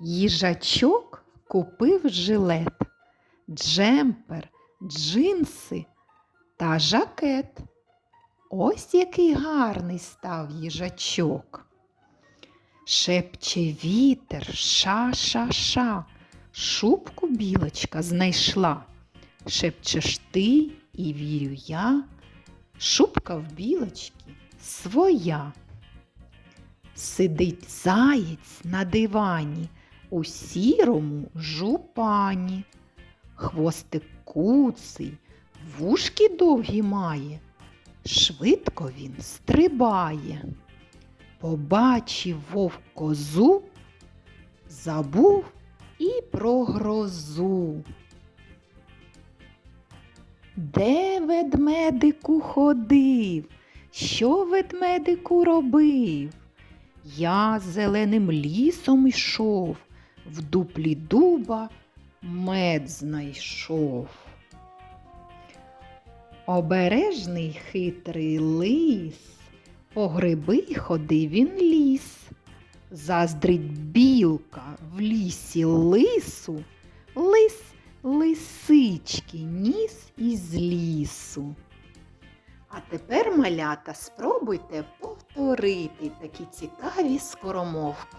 Їжачок купив жилет, джемпер, джинси та жакет. Ось який гарний став їжачок. Шепче вітер, ша-ша-ша, шубку білочка знайшла. Шепчеш ти і вірю я, шубка в білочки своя. Сидить заєць на дивані у сірому жупані. Хвостик куций, вушки довгі має, швидко він стрибає. Побачив вовк козу, забув і про грозу. Де ведмедику ходив? Що ведмедику робив? Я зеленим лісом йшов, в дуплі дуба мед знайшов. Обережний хитрий лис, по гриби ходив він ліс. Заздрить білка в лісі лису, лис лисички ніс із лісу. А тепер, малята, спробуйте повторити такі цікаві скоромовки.